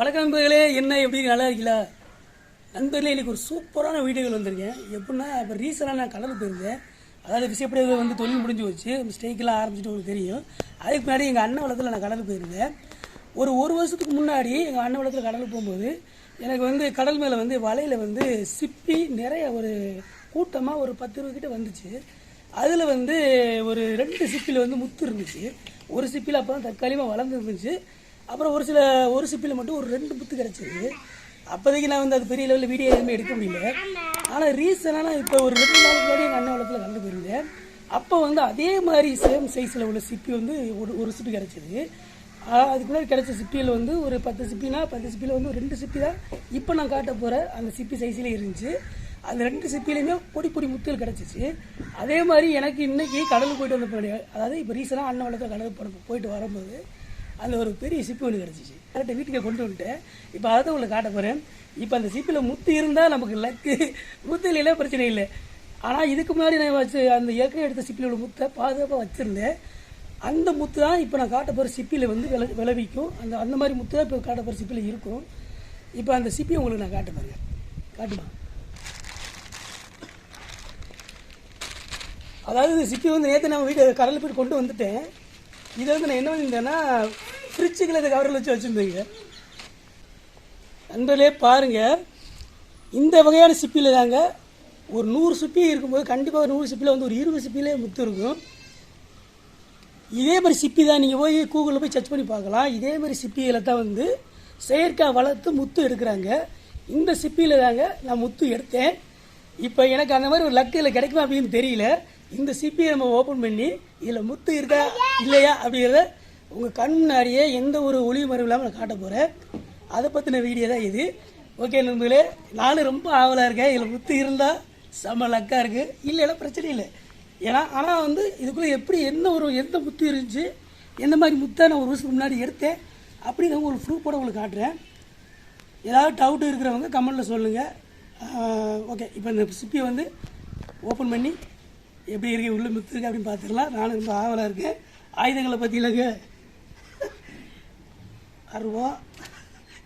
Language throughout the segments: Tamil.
வணக்கம் நண்பர்களே என்ன எப்படி நல்லா இருக்கீங்களா? நண்பர்களே இன்னைக்கு ஒரு சூப்பரான வீடியோகள் வந்திருக்கேன். எப்படின்னா இப்போ ரீசெண்டாக நான் கடலுக்கு போயிருந்தேன். அதாவது விசைப்படையில் வந்து தொழில் முடிஞ்சு வச்சு மிஸ்டேக்கெலாம் ஆரம்பிச்சுட்டு உங்களுக்கு தெரியும். அதுக்கு முன்னாடி எங்கள் அண்ணன் வளத்தில் நான் கடலுக்கு போயிருந்தேன். ஒரு ஒரு வருஷத்துக்கு முன்னாடி எங்கள் அண்ணன் வளத்தில் கடலுக்கு போகும்போது எனக்கு வந்து கடல் மேலே வந்து வலையில் வந்து சிப்பி நிறைய ஒரு கூட்டமாக ஒரு பத்து ரூபா கிட்ட வந்துச்சு. அதில் வந்து ஒரு ரெண்டு சிப்பியில் வந்து முத்து இருந்துச்சு. ஒரு சிப்பியில் அப்போ தான் தற்காலிகமாக வளர்ந்து இருந்துச்சு அப்புறம் ஒரு சில ஒரு சிப்பியில் மட்டும் ஒரு ரெண்டு புத்து கிடச்சிருக்கு அப்போதைக்கு நான் வந்து அது பெரிய லெவலில் வீடியோ எதுவுமே எடுக்க முடியல. ஆனால் ரீசனாக இப்போ ஒரு ரெண்டு நாளைக்கு முன்னாடி எங்கள் அண்ணன் வளத்தில் கலந்து போயிருந்தேன். அப்போ வந்து அதே மாதிரி சேம் சைஸில் உள்ள சிப்பி வந்து ஒரு ஒரு சிப்பி கிடச்சிது. அதுக்கு முன்னாடி கிடச்ச சிப்பியில் வந்து ஒரு பத்து சிப்பினா பத்து சிப்பியில் வந்து ரெண்டு சிப்பி தான் இப்போ நான் காட்ட போகிற அந்த சிப்பி சைஸில் இருந்துச்சு. அந்த ரெண்டு சிப்பிலையுமே பொடி பொடி முத்துகள் கிடச்சிச்சு. அதே மாதிரி எனக்கு இன்றைக்கி கடலுக்கு போயிட்டு வந்த பின்னாடி அதாவது இப்போ ரீசனாக அண்ணன் வளத்தில் கடலுக்கு போயிட்டு வரும்போது அதில் ஒரு பெரிய சிப்பி ஒன்று கிடச்சிச்சு. கரெக்டாக வீட்டுக்கு கொண்டு வந்துட்டேன். இப்போ அதை தான் உங்களுக்கு காட்ட போகிறேன் இப்போ அந்த சிப்பியில் முத்து இருந்தால் நமக்கு லக்கு முத்து இல்லைன்னா பிரச்சனை இல்லை. ஆனால் இதுக்கு முன்னாடி நான் வச்சு அந்த ஏற்கனவே எடுத்த சிப்பியில் உள்ள முத்தை பாதுகாப்பாக வச்சுருந்தேன். அந்த முத்து தான் இப்போ நான் காட்ட போகிற சிப்பியில் வந்து விளை விளைவிக்கும். அந்த அந்த மாதிரி முத்து தான் இப்போ காட்ட போகிற சிப்பியில் இருக்கும். இப்போ அந்த சிப்பியை உங்களுக்கு நான் காட்ட பாருங்க காட்டுமா? அதாவது இந்த சிப்பி வந்து நேற்று நான் வீடு கடலில் போய் கொண்டு வந்துட்டேன். இதை வந்து நான் என்ன பண்ணியிருந்தேன்னா ஃப்ரிட்ஜுக்குள்ள இந்த கவரில் வச்சு வச்சுருந்தீங்க. நண்பர்களே பாருங்கள் இந்த வகையான சிப்பியில் தாங்க ஒரு நூறு சிப்பி இருக்கும்போது கண்டிப்பாக ஒரு நூறு சிப்பியில் வந்து ஒரு இருபது சிப்பிலே முத்து இருக்கும். இதே மாதிரி சிப்பி தான் நீங்கள் போய் கூகுளில் போய் சர்ச் பண்ணி பார்க்கலாம். இதே மாதிரி சிப்பியில் தான் வந்து செயற்காய் வளர்த்து முத்து எடுக்கிறாங்க. இந்த சிப்பியில் தாங்க நான் முத்து எடுத்தேன். இப்போ எனக்கு அந்த மாதிரி ஒரு லக்கில் கிடைக்குமா அப்படின்னு தெரியல. இந்த சிப்பியை நம்ம ஓப்பன் பண்ணி இதில் முத்து இருக்கா இல்லையா அப்படிங்கிறத உங்கள் கண் முன்னாடியே எந்த ஒரு ஒளி மறைவு இல்லாமல் நான் காட்ட போகிறேன் அதை பற்றின வீடியோ தான் இது. ஓகே நண்பர்களே நானும் ரொம்ப ஆவலாக இருக்கேன். இதில் முத்து இருந்தால் செம்ம லக்காக இருக்குது இல்லைன்னா பிரச்சனை இல்லை. ஏன்னா ஆனால் வந்து இதுக்குள்ளே எப்படி என்ன ஒரு எந்த முத்து இருந்துச்சு எந்த மாதிரி முத்தை நான் ஒரு வருஷத்துக்கு முன்னாடி எடுத்தேன் அப்படி நான் ஒரு ப்ரூஃபோட உங்களுக்கு காட்டுறேன். ஏதாவது டவுட் இருக்கிறவங்க கமெண்ட்டில் சொல்லுங்கள் ஓகே இப்போ இந்த சிப்பியை வந்து ஓப்பன் பண்ணி எப்படி இருக்குது உள்ள முத்து இருக்குது அப்படின்னு பார்த்துக்கலாம் நானும் ரொம்ப ஆவலாக இருக்கேன். ஆயுதங்களை பற்றிலங்க அருவா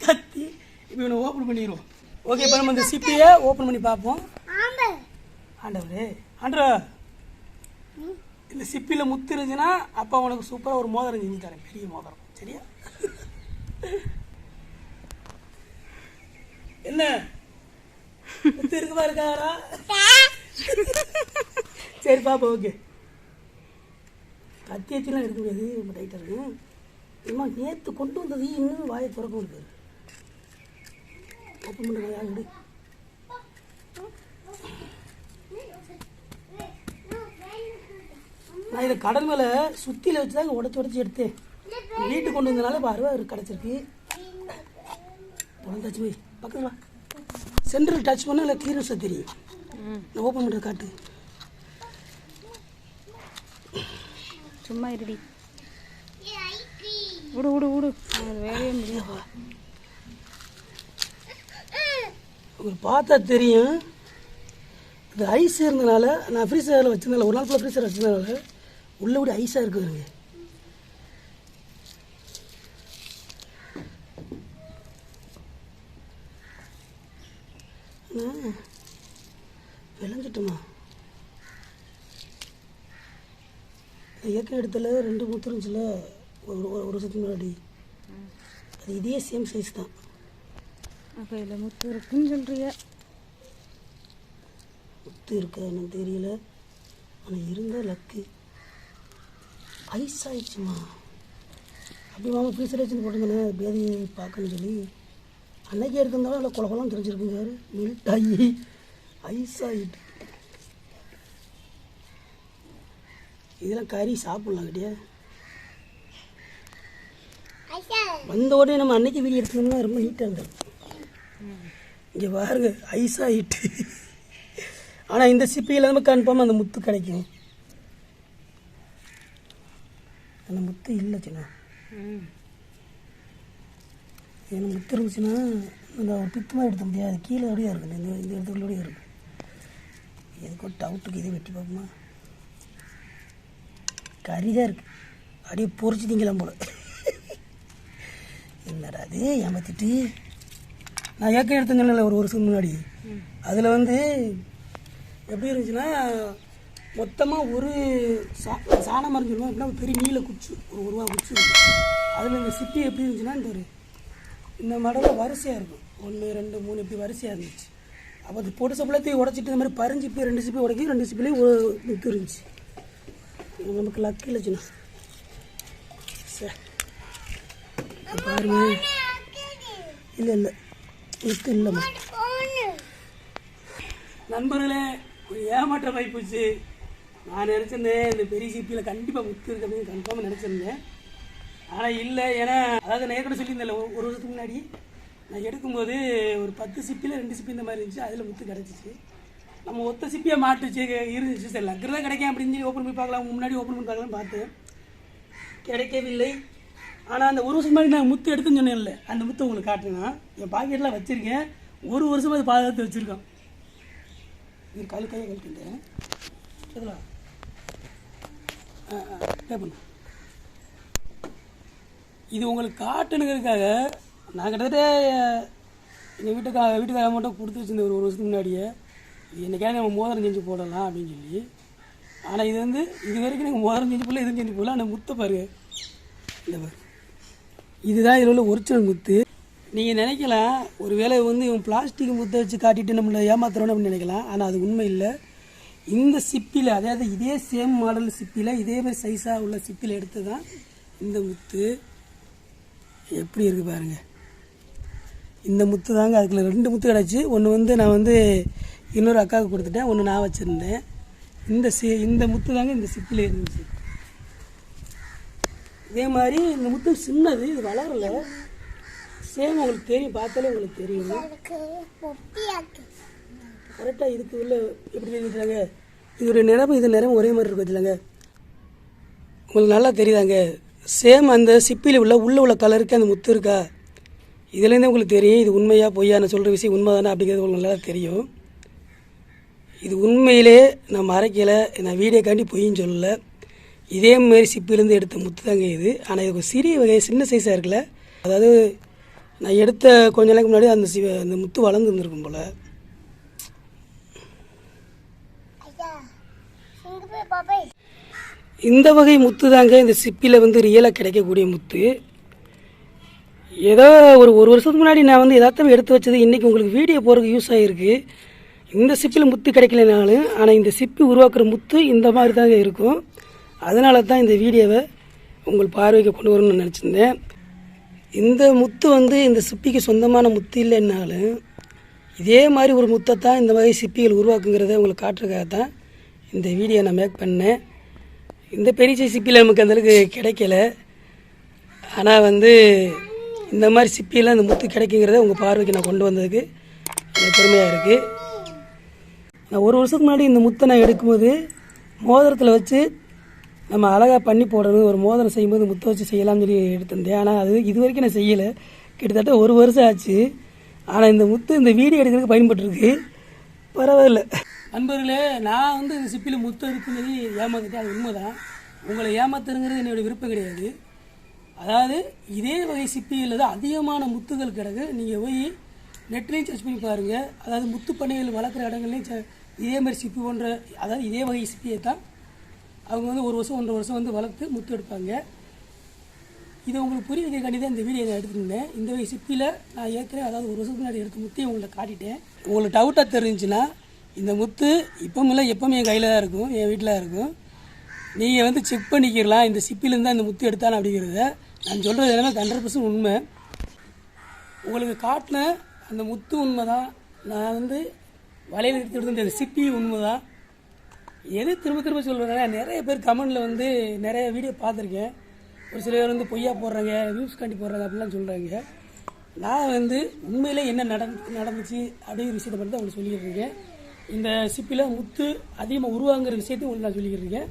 கத்தி இப்போ இவனை ஓப்பன் பண்ணிடுவோம் ஓகே இப்போ நம்ம இந்த சிப்பியை ஓப்பன் பண்ணி பார்ப்போம். ஆண்டவரே. ஆண்டரா இந்த சிப்பியில் முத்து இருந்துச்சுன்னா அப்பா உனக்கு சூப்பராக ஒரு மோதிரம் செஞ்சு தரேன் பெரிய மோதிரம். சரியா? என்ன? முத்து இருக்குமா இருக்காரா சரி பாப்பா ஓகே கத்தி வச்சுலாம் எடுக்க முடியாது ரொம்ப டைட்டாக இருக்கு அம்மா நேற்று கொண்டு வந்தது இன்னும் வாயை திறக்க முடியாது ஓப்பன் பண்ணுங்க யாரு விடு நான் இதை கடல் மேலே சுத்தியில் வச்சு தான் உடச்சி உடச்சி எடுத்தேன். வீட்டுக்கு கொண்டு வந்தனால இப்போ அறுபது கிடச்சிருக்கு. உடஞ்சாச்சு போய். பக்கத்தில் சென்ட்ரல் சென்டர் டச் பண்ணால் இல்லை கிளியரன்ஸாக தெரியும். நான் ஓப்பன் பண்ணுறது காட்டு. சும்மா இருடி. விடு விடு விடு. வேலையே முடியும் உங்களுக்கு பார்த்தா தெரியும். இது ஐஸ் இருந்தனால நான் ஃப்ரீசரில் வச்சிருந்தேன் ஒரு நாள் ஃபுல்லாக ஃப்ரீசர் வச்சிருந்தனால உள்ளே விட ஐஸாக இருக்கு பாருங்க. அண்ணா, விளைஞ்சிட்டுமா? ஏற்கனவே இடத்துல ரெண்டு முத்து இருந்துச்சுல. ஒரு ஒரு- வருஷத்துக்கு முன்னாடி. அது இதே சேம் சைஸ் தான். அப்போ இதில் முத்து இருக்குன்னு சொல்றிய. முத்து இருக்கா என்னன்னு தெரியல. ஆனால் இருந்தால் லக்கு. ஐஸ் ஆயிடுச்சுமா. அப்படி மாமா ஃப்ரீசர் வச்சு போட்டுங்கண்ணே பேதி பார்க்கணும்னு சொல்லி. அன்னைக்கு எடுத்திருந்தாலும் அதில் குழப்பெல்லாம் தெரிஞ்சிருக்குங்க மெல்ட் ஆகி. ஐஸ் ஆகிட்டு இதெல்லாம் கறி சாப்பிட்லாம் கிட்டியா. வந்த உடனே நம்ம அன்னைக்கு வீடியோ எடுத்தோம்னா ரொம்ப நீட்டாக இருந்தது. இங்கே பாருங்க ஐஸ் ஆகிட்டு ஆனால் இந்த சிப்பியில் நம்ம கன்ஃபார்ம் அந்த முத்து கிடைக்கும். அந்த முத்து இல்லை சின்ன. எனக்கு முத்து இருந்துச்சுன்னா அந்த ஒரு பித்து மாதிரி எடுத்த முடியாது. கீழே அப்படியே இருக்குது இந்த இந்த இடத்துக்குள்ளே இருக்கு எதுக்கோ டவுட்டுக்கு இதே வெட்டி பார்ப்போமா? கறி தான் இருக்குது அப்படியே பொறிச்சு திங்கலாம் போல. என்னடா அது ஏமாத்திட்டு? நான் ஏற்கனவே எடுத்து ஒரு வருஷத்துக்கு முன்னாடி. அதில் வந்து எப்படி இருந்துச்சுன்னா மொத்தமாக ஒரு சா சாணம் மரம் சொல்லுவோம் அப்படின்னா ஒரு பெரிய நீல குச்சி ஒரு ஒரு ரூபா குச்சி அதில் இந்த சிப்பி எப்படி இருந்துச்சுன்னா இந்த ஒரு இந்த மடலில் வரிசையாக இருக்கும். ஒன்று ரெண்டு மூணு இப்படி வரிசையாக இருந்துச்சு. அப்போ அது போட்டு சப்பளத்தையும் உடச்சிட்டு இந்த மாதிரி பறிஞ்சு இப்போ ரெண்டு சிப்பி உடைக்கி ரெண்டு சிப்பிலையும் ஒரு முத்து இருந்துச்சு. நமக்கு லக்கு இல்லைச்சுண்ணா சரி இது பாருங்க. இல்லை இல்லை. முத்து இல்லைம்மா. நண்பர்களே ஒரு ஏமாற்ற வாய்ப்புச்சு. நான் நினச்சிருந்தேன் இந்த பெரிய சிப்பியில் கண்டிப்பாக முத்து இருக்கு கன்ஃபார்மாக நினச்சிருந்தேன். ஆனால் இல்லை ஏன்னா அதாவது நான் ஏற்கனவே சொல்லியிருந்தேன்ல ஒரு ஒரு வருஷத்துக்கு முன்னாடி நான் எடுக்கும்போது ஒரு பத்து சிப்பியில் ரெண்டு சிப்பி இந்த மாதிரி இருந்துச்சு அதில் முத்து கிடச்சிச்சு. நம்ம ஒத்த சிப்பியை மாட்டுச்சு இருந்துச்சு. சரி லக்கர் தான் கிடைக்கும் அப்படின்னு சொல்லி ஓப்பன் பண்ணி பார்க்கலாம் முன்னாடி ஓப்பன் பண்ணி பார்க்கலாம் பார்த்தேன். கிடைக்கவில்லை. ஆனால் அந்த ஒரு வருஷம் மாதிரி நான் முத்து எடுத்துன்னு சொன்னேன்ல அந்த முத்து உங்களுக்கு காட்டினா என் பாக்கெட்டில் வச்சுருக்கேன். ஒரு வருஷம் அது பாதுகாத்து வச்சுருக்கோம் இது கழு கையை கழிக்கின்றேன் சரிங்களா? பண்ணு. இது உங்களுக்கு காட்டணுங்கிறதுக்காக நான் கிட்டத்தட்ட எங்கள் வீட்டுக்கா வீட்டுக்கார மட்டும் கொடுத்து வச்சிருந்தேன் ஒரு ஒரு வருஷத்துக்கு முன்னாடியே இது என்னைக்காவது நம்ம மோதிரம் செஞ்சு போடலாம் அப்படின்னு சொல்லி. ஆனால் இது வந்து இது வரைக்கும் எனக்கு மோதிரம் செஞ்சு போடல எதுவும் செஞ்சு போடல. ஆனால் முத்த பாருங்க. இந்த பாரு இதுதான் இதில் உள்ள ஒரிஜினல் முத்து. நீங்கள் நினைக்கலாம் ஒரு வேலை வந்து இவன் பிளாஸ்டிக் முத்தை வச்சு காட்டிட்டு நம்மளை ஏமாத்துறோன்னு அப்படின்னு நினைக்கலாம். ஆனால் அது உண்மை இல்லை. இந்த சிப்பியில் அதாவது இதே சேம் மாடல் சிப்பியில் இதே மாதிரி சைஸாக உள்ள சிப்பியில் எடுத்து தான் இந்த முத்து. எப்படி இருக்குது பாருங்கள் இந்த முத்து தாங்க அதுக்குள்ள ரெண்டு முத்து கிடச்சி. ஒன்று வந்து நான் வந்து இன்னொரு அக்காவுக்கு கொடுத்துட்டேன் ஒன்று நான் வச்சுருந்தேன். இந்த சி இந்த முத்து தாங்க இந்த சிப்பியில் இருந்துச்சு. இதே மாதிரி இந்த முத்து சின்னது இது வளரல. சேம் உங்களுக்கு தெரியும் பார்த்தாலே உங்களுக்கு தெரியும். கரெக்டாக இதுக்கு உள்ள எப்படி தெரிஞ்சுட்டாங்க இதோட நிறம் இது நிறம் ஒரே மாதிரி இருக்கும் வச்சுலாங்க உங்களுக்கு நல்லா தெரியுதாங்க? சேம் அந்த சிப்பியில் உள்ள உள்ள உள்ள கலருக்கு அந்த முத்து இருக்கா? இதுலேருந்தே உங்களுக்கு தெரியும் இது உண்மையாக பொய்யா நான் சொல்கிற விஷயம் உண்மை தானே அப்படிங்கிறது உங்களுக்கு நல்லா தெரியும். இது உண்மையிலே நான் மறைக்கலை நான் வீடியோக்காண்டி பொய்ன்னு சொல்லலை. இதே மாதிரி சிப்பிலேருந்து எடுத்த முத்து தாங்க இது. ஆனால் இது சிறிய வகை சின்ன சைஸாக இருக்குல்ல அதாவது நான் எடுத்த கொஞ்ச நாளைக்கு முன்னாடி அந்த சி அந்த முத்து வளர்ந்து இருந்திருக்கும் போல் இந்த வகை முத்து தாங்க இந்த சிப்பியில் வந்து ரியலாக கிடைக்கக்கூடிய முத்து. ஏதோ ஒரு ஒரு வருஷத்துக்கு முன்னாடி நான் வந்து எதார்த்தம் எடுத்து வச்சது இன்றைக்கி உங்களுக்கு வீடியோ போகிறதுக்கு யூஸ் ஆகிருக்கு இந்த சிப்பில் முத்து கிடைக்கலனாலும் ஆனால் இந்த சிப்பி உருவாக்குற முத்து இந்த மாதிரி தாங்க இருக்கும். அதனால தான் இந்த வீடியோவை உங்கள் பார்வைக்கு கொண்டு வரணும்னு நினச்சிருந்தேன். இந்த முத்து வந்து இந்த சிப்பிக்கு சொந்தமான முத்து இல்லைன்னாலும் இதே மாதிரி ஒரு முத்தை தான் இந்த மாதிரி சிப்பிகள் உருவாக்குங்கிறத உங்களுக்கு காட்டுறதுக்காக தான் இந்த வீடியோ நான் மேக் பண்ணேன். இந்த பெரிய சிப்பியில் நமக்கு அந்தளவுக்கு கிடைக்கல. ஆனால் வந்து இந்த மாதிரி சிப்பியில் இந்த முத்து கிடைக்குங்கிறத உங்கள் பார்வைக்கு நான் கொண்டு வந்ததுக்கு எனக்கு பெருமையாக இருக்குது நான் ஒரு வருஷத்துக்கு முன்னாடி இந்த முத்தை நான் எடுக்கும்போது மோதிரத்தில் வச்சு நம்ம அழகாக பண்ணி போடணும் ஒரு மோதிரம் செய்யும்போது முத்த வச்சு செய்யலாம்னு சொல்லி எடுத்திருந்தேன். ஆனால் அது இது வரைக்கும் நான் செய்யலை. கிட்டத்தட்ட ஒரு வருஷம் ஆச்சு. ஆனால் இந்த முத்து இந்த வீடியோ எடுக்கிறதுக்கு பயன்பட்டுருக்கு. பரவாயில்ல. நண்பர்களே நான் வந்து இந்த சிப்பியில் முத்து இருக்குன்னு சொல்லி ஏமாந்துட்டேன் அது உண்மைதான். உங்களை ஏமாத்துறங்கிறது என்னோடய விருப்பம் கிடையாது. அதாவது இதே வகை சிப்பியில் தான் அதிகமான முத்துகள் கிடக்கு. நீங்கள் போய் நெட்லேயும் சர்ச் பண்ணி பாருங்கள் அதாவது முத்து பண்ணைகள் வளர்க்குற இடங்கள்லையும் ச- இதே மாதிரி சிப்பி போன்ற அதாவது இதே வகை சிப்பியை தான் அவங்க வந்து ஒரு வருஷம் ஒன்றரை வருஷம் வந்து வளர்த்து முத்து எடுப்பாங்க. இதை உங்களுக்கு புரிய வைக்கிறக்காண்டி தான் இந்த வீடியோ நான் எடுத்துருந்தேன் இந்த வகை சிப்பியில் நான் ஏற்கனவே அதாவது ஒரு வருஷத்துக்கு முன்னாடி எடுத்த முத்தையும் உங்களை காட்டிட்டேன். உங்களுக்கு டவுட்டாக தெரிஞ்சுன்னா இந்த முத்து இப்பவும் இல்லை எப்பவுமே என் கையில் தான் இருக்கும் என் வீட்டில் தான் இருக்கும். நீங்கள் வந்து செக் பண்ணிக்கிறலாம் இந்த சிப்பிலேருந்து தான் இந்த முத்து எடுத்தான் அப்படிங்கிறத. நான் சொல்கிறது எல்லாமே ஹண்ட்ரட் பர்சன்ட் உண்மை. உங்களுக்கு காட்டின அந்த முத்து உண்மை தான் நான் வந்து வலையில் எடுத்து எடுத்து இந்த சிப்பி உண்மை தான் எது திரும்ப திரும்ப சொல்கிறேன்னா நிறைய பேர் கமெண்டில் வந்து நிறைய வீடியோ பார்த்துருக்கேன். ஒரு சில பேர் வந்து பொய்யா போடுறாங்க வியூஸ் காண்டி போடுறாங்க அப்படிலாம் சொல்கிறாங்க நான் வந்து உண்மையிலே என்ன நடந் நடந்துச்சு அப்படிங்கிற விஷயத்தை பற்றி தான் உங்களுக்கு சொல்லிக்கிட்டு இருக்கேன் இந்த சிப்பியில் முத்து அதிகமாக உருவாங்கிற விஷயத்தையும் உங்களுக்கு நான் சொல்லிக்கிட்டு இருக்கேன்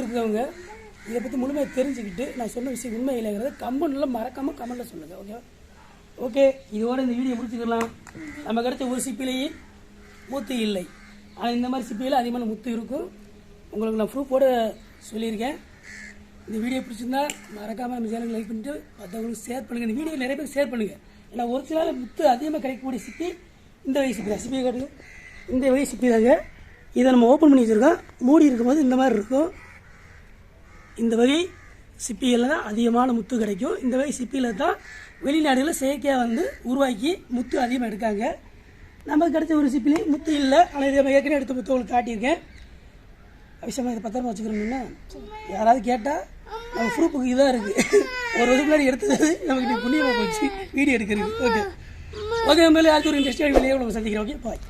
இருக்கிறவங்க இதை பற்றி முழுமையாக தெரிஞ்சுக்கிட்டு நான் சொன்ன விஷயம் உண்மை இல்லைங்கிறத கமெண்ட்டில் மறக்காமல் கமெண்டில் சொல்லுங்கள் ஓகே ஓகே இதோட இந்த வீடியோ முடிச்சுக்கலாம். நம்ம கிடைச்ச ஒரு சிப்பிலேயே மூத்து இல்லை. ஆனால் இந்த மாதிரி சிப்பியில் அதிகமான முத்து இருக்கும். உங்களுக்கு நான் ப்ரூஃபோட சொல்லியிருக்கேன். இந்த வீடியோ பிடிச்சிருந்தா மறக்காமல் நம்ம சேனல் லைக் பண்ணிட்டு மற்றவங்களுக்கு ஷேர் பண்ணுங்கள் இந்த வீடியோ நிறைய பேர் ஷேர் பண்ணுங்கள் ஏன்னா ஒரு சில முத்து அதிகமாக கிடைக்கக்கூடிய சிப்பி இந்த வகை சிப்பி தான் சிப்பியை காட்டுங்க இந்த வகை சிப்பி தாங்க இதை நம்ம ஓப்பன் பண்ணி வச்சுருக்கோம். மூடி இருக்கும்போது இந்த மாதிரி இருக்கும். இந்த வகை சிப்பிகளில் தான் அதிகமான முத்து கிடைக்கும். இந்த வகை சிப்பியில் தான் வெளிநாடுகளில் செயற்கையாக வந்து உருவாக்கி முத்து அதிகமாக எடுக்காங்க. நமக்கு கிடைச்ச ஒரு சிப்பிலையும் முத்து இல்லை. ஆனால் இதை நம்ம ஏற்கனவே எடுத்த முத்து உங்களுக்கு காட்டியிருக்கேன். விஷயமா இதை பத்திரமா வச்சுக்கிறோம்னா யாராவது கேட்டால் நம்ம ப்ரூஃபுக்கு இதாக இருக்குது ஒரு வருஷம் முன்னாடி எடுத்தது நமக்கு நீ புண்ணியமாக போச்சு. வீடியோ எடுக்கிறது ஓகே ஓகே மேலே அடுத்த ஒரு இன்ட்ரெஸ்டிங் வெளியே உங்களுக்கு சந்திக்கிறேன். Okay bye